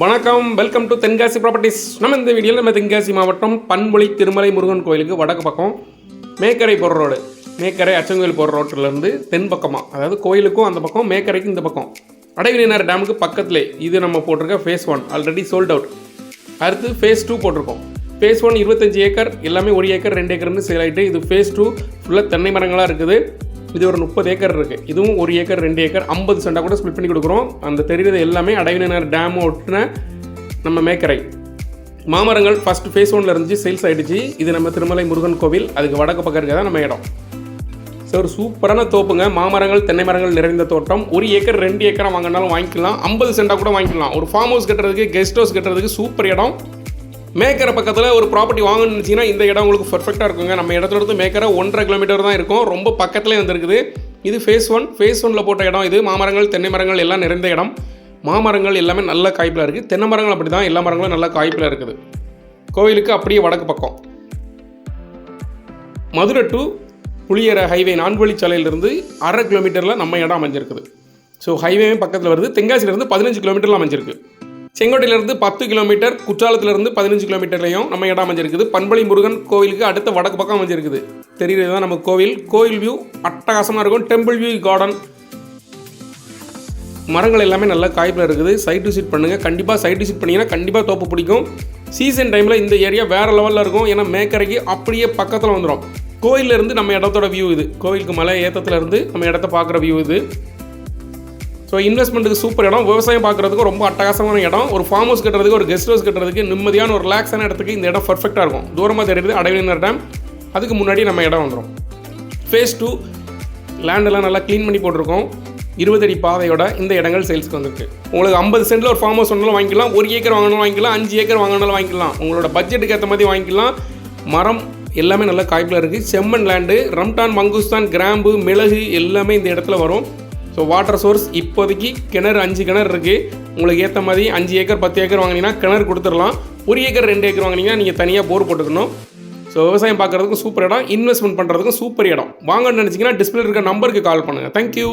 வணக்கம். Welcome to Tenkasi properties நம்ம இந்த வீடியோவில் நம்ம தென்காசி மாவட்டம் பண்பொழி திருமலை முருகன் கோயிலுக்கு வடக்கு பக்கம் மேக்கரை போகிற ரோடு மேக்கரை அச்சங்கோயில் போகிற ரோட்டிலேருந்து தென் பக்கமாக அதாவது கோயிலுக்கும் அந்த பக்கம் மேக்கரைக்கும் இந்த பக்கம். அடைவினார் டேமுக்கு பக்கத்திலே இது நம்ம போட்டிருக்க phase one already sold out அடுத்து ஃபேஸ் டூ போட்டிருக்கோம். ஃபேஸ் ஒன் இருபத்தஞ்சி ஏக்கர் எல்லாமே ஒரு ஏக்கர் ரெண்டு ஏக்கர்னு சேல் ஆகிட்டு இது ஃபேஸ் டூ ஃபுல்லாக தென்னை மரங்களாக இருக்குது. இது ஒரு முப்பது ஏக்கர் இருக்குது இதுவும் ஒரு ஏக்கர் ரெண்டு ஏக்கர் ஐம்பது சென்டாக கூட ஸ்பிளிட் பண்ணி கொடுக்குறோம். அந்த தெரிகிறது எல்லாமே அடைவினர் டேம் ஒட்டின நம்ம மேக்கரை. மாமரங்கள் ஃபஸ்ட் ஃபேஸ் ஒன்ல இருந்துச்சு சேல்ஸ் ஆகிடுச்சு இது நம்ம திருமலை முருகன் கோவில் அதுக்கு வடக்கு பக்கம் இருக்க தான் நம்ம இடம். ஸோ ஒரு சூப்பரான தோப்புங்க. மாமரங்கள் தென்னை மரங்கள் நிறைந்த தோட்டம். ஒரு ஏக்கர் ரெண்டு ஏக்கரா வாங்கினாலும் வாங்கிக்கலாம். ஐம்பது சென்டாக கூட வாங்கிக்கலாம். ஒரு ஃபார்ம் ஹவுஸ் கட்டுறதுக்கு கெஸ்ட் ஹவுஸ் கட்டுறதுக்கு சூப்பர் இடம். மேக்கரை பக்கத்தில் ஒரு ப்ராப்பர்ட்டி வாங்கணும்னு நினச்சிங்கன்னா இந்த இடம் உங்களுக்கு பர்ஃபெக்டாக இருக்குங்க. நம்ம இடத்துல இருந்து மேக்கரை ஒன்றரை கிலோமீட்டர் தான் இருக்கும். ரொம்ப பக்கத்துலேயே வந்துருக்குது. இது ஃபேஸ் ஒன் ஃபேஸ் ஒனில் போட்ட இடம் இது. மாமரங்கள் தென்னை மரங்கள் எல்லாம் நிறைந்த இடம். மாமரங்கள் எல்லாமே நல்ல காய்ப்பில் இருக்குது தென்னை மரங்கள் அப்படி தான் எல்லா மரங்களும் நல்ல காய்ப்பில் இருக்குது. கோவிலுக்கு அப்படியே வடக்கு பக்கம். மதுரை டு புளியர ஹைவே நான்குவழிச்சாலையிலிருந்து அரை கிலோமீட்டரில் நம்ம இடம் அமைஞ்சிருக்குது. ஸோ ஹைவே பக்கத்தில் வருது. தென்காசியிலேருந்து பதினஞ்சு கிலோமீட்டரில் அமைஞ்சிருக்கு. செங்கோட்டையிலிருந்து பத்து கிலோமீட்டர் குற்றாலத்திலிருந்து பதினஞ்சு கிலோமீட்டர்லையும் நம்ம இடம் அமைஞ்சிருக்குது. பண்பளி முருகன் கோவிலுக்கு அடுத்த வடக்கு பக்கம் அமைஞ்சிருக்குது. தெரியுது தான் நம்ம கோவில். கோவில் வியூ அட்டகாசமாக இருக்கும். டெம்பிள் வியூ கார்டன் மரங்கள் எல்லாமே நல்லா காய்ப்பில் இருக்குது. சைட் விசிட் பண்ணுங்கள் கண்டிப்பாக சைட் விசிட் பண்ணிங்கன்னா கண்டிப்பாக தோப்பு பிடிக்கும். சீசன் டைமில் இந்த ஏரியா வேறு லெவலில் இருக்கும். ஏன்னா மேக்கரைக்கு அப்படியே பக்கத்தில் வந்துடும் கோயில்ல இருந்து நம்ம இடத்தோட வியூ இது. கோவிலுக்கு மலை ஏத்தத்துலேருந்து நம்ம இடத்த பார்க்குற வியூ இது. ஸோ இன்வெஸ்ட்மெண்ட்டுக்கு சூப்பர் இடம். விவசாயம் பார்க்குறதுக்கு ரொம்ப அட்டகாசமான இடம். ஒரு ஃபார்ம் ஹவுஸ் கட்டுறதுக்கு ஒரு கெஸ்ட் ஹவுஸ் கட்டுறதுக்கு நிம்மதியான ஒரு ரிலாக்ஸான இடத்துக்கு இந்த இடம் பர்ஃபெக்டாக இருக்கும். தூரமாக தெரியுது அடைவினர் டேம் அதுக்கு முன்னாடி நம்ம இடம் வந்துடும் ஃபேஸ் டூ லேண்டெல்லாம் நல்லா க்ளீன் பண்ணி போட்டிருக்கோம். இருபது அடி பாதையோட இந்த இடங்கள் சேல்ஸ்க்கு வந்திருக்கு. உங்களுக்கு ஐம்பது சென்டில் ஒரு ஃபார்ம் ஹவுஸ் ஒன்றாலும் வாங்கிக்கலாம். ஒரு ஏக்கர் வாங்கினாலும் வாங்கிக்கலாம். அஞ்சு ஏக்கர் வாங்கினாலும் வாங்கிக்கலாம். உங்களோட பட்ஜெட்டுக்கு ஏற்ற மாதிரி வாங்கிக்கலாம். மரம் எல்லாமே நல்ல காய்ப்பில் இருக்குது செம்மண் லேண்டு ரம்டான் மங்குஸ்தான் கிராம்பு மிளகு எல்லாமே இந்த இடத்துல வரும். ஸோ வாட்டர் சோர்ஸ் இப்போதைக்கு கிணறு அஞ்சு கிணறு இருக்குது உங்களுக்கு ஏற்ற மாதிரி அஞ்சு ஏக்கர் பத்து ஏக்கர் வாங்கினீங்கன்னா கிணறு கொடுத்துடலாம். ஒரு ஏக்கர் ரெண்டு ஏக்கர் வாங்கினீங்கன்னா நீங்கள் தனியாக போர் போட்டுக்கணும். ஸோ விவசாயம் பார்க்குறதுக்கும் சூப்பர் இடம். இன்வெஸ்ட்மெண்ட் பண்ணுறதுக்கும் சூப்பர் இடம். வாங்கன்னு நினச்சிங்கன்னா டிஸ்பிளே இருக்க நம்பருக்கு கால் பண்ணுங்கள் தேங்க்யூ